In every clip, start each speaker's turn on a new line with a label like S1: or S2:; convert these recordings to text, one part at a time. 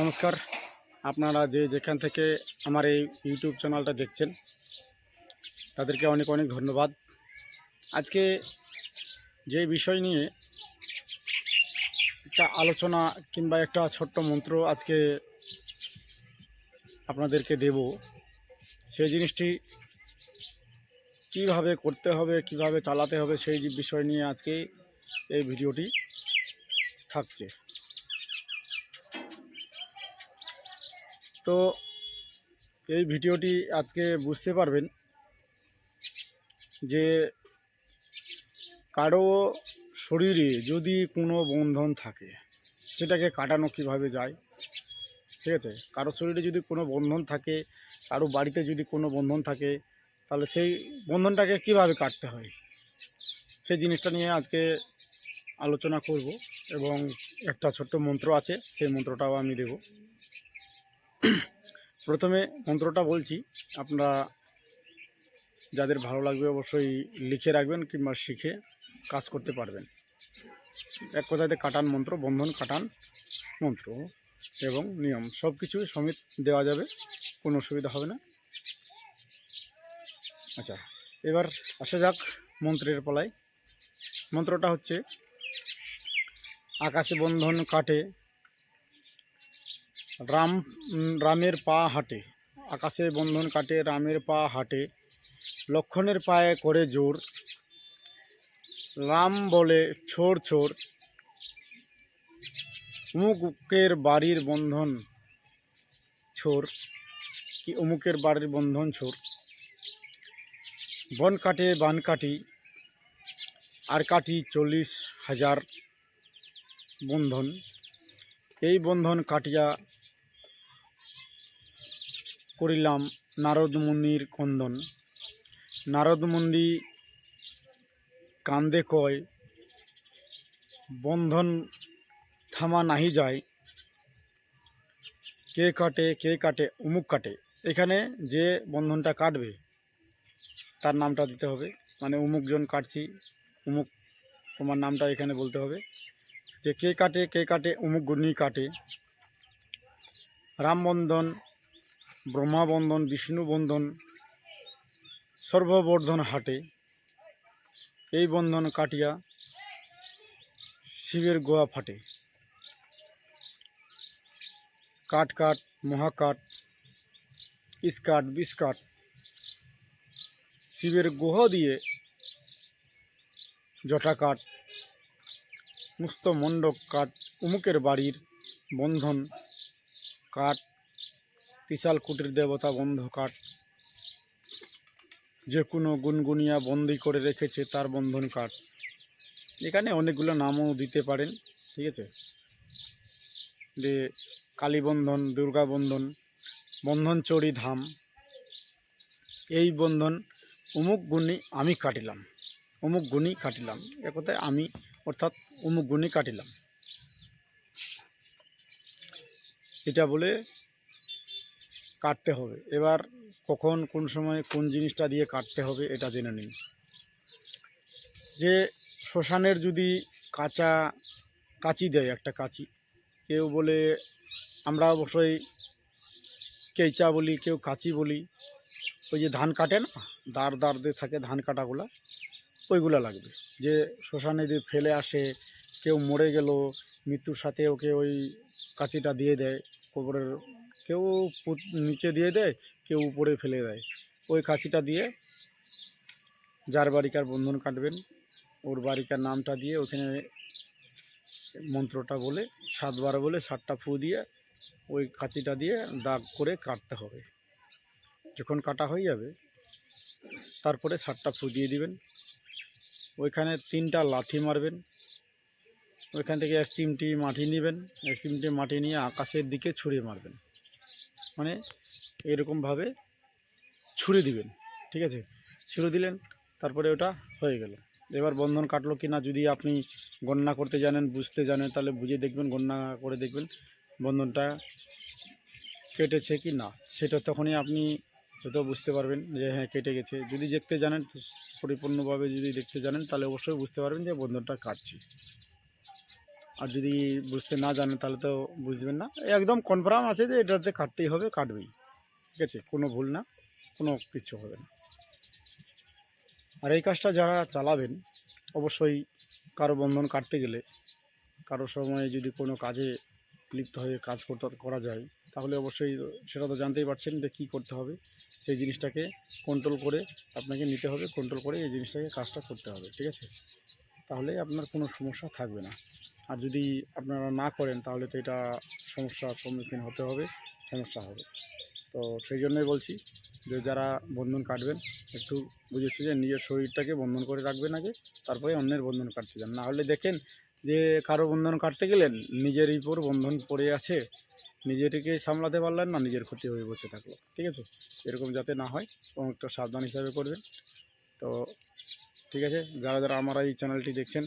S1: নমস্কার। আপনারা যে যেখান থেকে আমার এই ইউটিউব চ্যানেলটা দেখছেন, তাদেরকে অনেক অনেক ধন্যবাদ। আজকে যে বিষয় নিয়ে একটা আলোচনা কিংবা একটা ছোট্ট মন্ত্র আজকে আপনাদেরকে দেব, সেই জিনিসটি কীভাবে করতে হবে, কীভাবে চালাতে হবে, সেই বিষয় নিয়ে আজকে এই ভিডিওটি থাকছে। তো এই ভিডিওটি আজকে বুঝতে পারবেন যে কারও শরীরে যদি কোনো বন্ধন থাকে, সেটাকে কাটানো কীভাবে যায়, ঠিক আছে? কারও শরীরে যদি কোনো বন্ধন থাকে, কারও বাড়িতে যদি কোনো বন্ধন থাকে, তাহলে সেই বন্ধনটাকে কীভাবে কাটতে হয়? সেই জিনিসটা নিয়ে আজকে আলোচনা করব এবং একটা ছোট্ট মন্ত্র আছে, সেই মন্ত্রটাও আমি দেবো। প্রথমে মন্ত্রটা বলছি, আপনারা যাদের ভালো লাগবে অবশ্যই লিখে রাখবেন কিংবা শিখে কাজ করতে পারবেন। এক কথাতে কাটান মন্ত্র, বন্ধন কাটান মন্ত্র এবং নিয়ম সব কিছু সমিত দেওয়া যাবে, কোনো অসুবিধা হবে না। আচ্ছা এবার আসা যাক মন্ত্রের পলায়। মন্ত্রটা হচ্ছে, আকাশে বন্ধন কাটে রাম রামের পা হাঁটে। আকাশে বন্ধন কাটে, রামের পা হাঁটে। লক্ষণের পায়ে করে জোর। রাম বলে, ছোড় ছোড়। অমুকের বাড়ির বন্ধন ছোর কি, অমুকের বাড়ির বন্ধন ছোর বন কাটে, বান কাটি। আর কাটি চল্লিশ হাজার বন্ধন। এই বন্ধন কাটিয়া করিলাম নারদ মুনির কন্দন নারদ মুনি কান্দে কয়, বন্ধন থামা নাহি যায়। কে কাটে কে কাটে অমুক কাটে। এখানে যে বন্ধনটা কাটবে, তার নামটা দিতে হবে। মানে অমুকজন কাটছি অমুক তোমার নামটা এখানে বলতে হবে। যে কে কাটে কে কাটে অমুক গুণী কাটে। রামবন্ধন ব্রহ্মাবন্ধন বিষ্ণু বন্ধন সর্ববর্ধন হাটে এই বন্ধন কাটিয়া শিবের গোয়া ফাটে। কাট কাট মহাকাট ইস্কাট বিস্কাট শিবের গোহ দিয়ে জটা কাট মুস্ত মণ্ডক কাট উমুকের বাড়ির বন্ধন কাট বিশাল কুটির দেবতা বন্ধ কাট যে কোনো গুনগুনিয়া বন্দি করে রেখেছে তার বন্ধন কাঠ এখানে অনেকগুলো নামও দিতে পারেন, ঠিক আছে? যে কালীবন্ধন দুর্গা বন্ধন বন্ধন চড়ি ধাম, এই বন্ধন অমুক গুণী আমি কাটিলাম, অমুক গুণী কাটিলাম। এ কথায় আমি অর্থাৎ অমুক গুণী কাটিলাম। এটা বলে কাটতে হবে। এবার কখন, কোন সময়, কোন জিনিসটা দিয়ে কাটতে হবে এটা জেনে নিন। যে শ্মশানের যদি কাঁচা কাঁচি দেয়, একটা কাঁচি, কেউ বলে, আমরা অবশ্যই কেঁচা বলি, কেউ কাঁচি বলি। ওই যে ধান কাটে না, দাঁড় দাঁড় দিয়ে থাকে ধান কাটাগুলা, ওইগুলো লাগবে। যে শ্মশানে দিয়ে ফেলে আসে, কেউ মরে গেল, মৃত্যুর সাথে ওকে ওই কাঁচিটা দিয়ে দেয় কবরের কেউ নিচে দিয়ে দেয়, কেউ উপরে ফেলে দেয়। ওই কাঁচিটা দিয়ে যার বাড়িকার বন্ধন কাটবেন, ওর বাড়িকার নামটা দিয়ে ওখানে মন্ত্রটা বলে, সাতবার বলে সাতটা ফু দিয়ে ওই কাঁচিটা দিয়ে দাগ করে কাটতে হবে। যখন কাটা হয়ে যাবে, তারপরে সাতটা ফু দিয়ে দিবেন। ওইখানে তিনটা লাথি মারবেন। ওইখান থেকে এক চিমটি মাটি নেবেন, এক চিমটি মাটি নিয়ে আকাশের দিকে ছুঁড়ে মারবেন। মানে এরকমভাবে ছুঁড়ে দিবেন, ঠিক আছে? ছুঁড়ে দিলেন, তারপরে ওটা হয়ে গেল। এবার বন্ধন কাটলো কি না যদি আপনি গণনা করতে জানেন, বুঝতে জানেন, তাহলে বুঝে দেখবেন, গণনা করে দেখবেন বন্ধনটা কেটেছে কি না। সেটা তখনই আপনি হয়তো বুঝতে পারবেন যে হ্যাঁ কেটে গেছে। যদি দেখতে জানেন, পরিপূর্ণভাবে যদি দেখতে জানেন, তাহলে অবশ্যই বুঝতে পারবেন যে বন্ধনটা কাটছে। আর যদি বুঝতে না জানেন তাহলে তো বুঝবেন না। একদম কনফার্ম আছে যে এটাতে কাটতেই হবে, কাটবেই। ঠিক আছে? কোনো ভুল না, কোনো কিছু হবে না। আর এই কাজটা যারা চালাবেন, অবশ্যই কারও বন্ধন কাটতে গেলে, কারও সময় যদি কোনো কাজে লিপ্ত হয়ে কাজ করতে, করা যায়, তাহলে অবশ্যই সেটা তো জানতেই পারছেন যে কী করতে হবে। সেই জিনিসটাকে কন্ট্রোল করে আপনাকে নিতে হবে কন্ট্রোল করে এই জিনিসটাকে কাজটা করতে হবে। ঠিক আছে? তাহলে আপনার কোনো সমস্যা থাকবে না। আর যদি আপনারা না করেন, তাহলে তো এটা সমস্যার সম্মুখীন হতে হবে, সমস্যা হবে। তো সেই জন্যই বলছি যে যারা বন্ধন কাটবেন, একটু বুঝেছি যে নিজের শরীরটাকে বন্ধন করে রাখবেন আগে, তারপরে অন্যের বন্ধন কাটতে যান। না হলে দেখেন যে কারও বন্ধন কাটতে গেলেন, নিজের উপর বন্ধন পড়ে আছে, নিজেটিকে সামলাতে পারলেন না, নিজের ক্ষতি হয়ে বসে থাকল। ঠিক আছে? এরকম যাতে না হয়, এবং একটা সাবধান হিসাবে করবেন। তো ঠিক আছে? যারা যারা আমার এই চ্যানেলটি দেখছেন,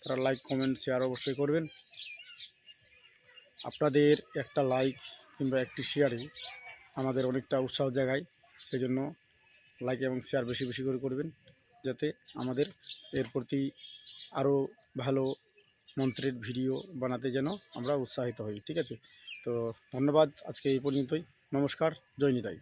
S1: তারা লাইক কমেন্ট শেয়ার অবশ্যই করবেন। আপনাদের একটা লাইক কিংবা একটি শেয়ারে আমাদের অনেকটা উৎসাহ জাগায়। সেই জন্য লাইক এবং শেয়ার বেশি বেশি করে করবেন, যাতে আমাদের এর প্রতি আরও ভালো মন্ত্রের ভিডিও বানাতে যেন আমরা উৎসাহিত হই, ঠিক আছে? তো ধন্যবাদ, আজকে এই পর্যন্তই। নমস্কার, জয় নিতাই।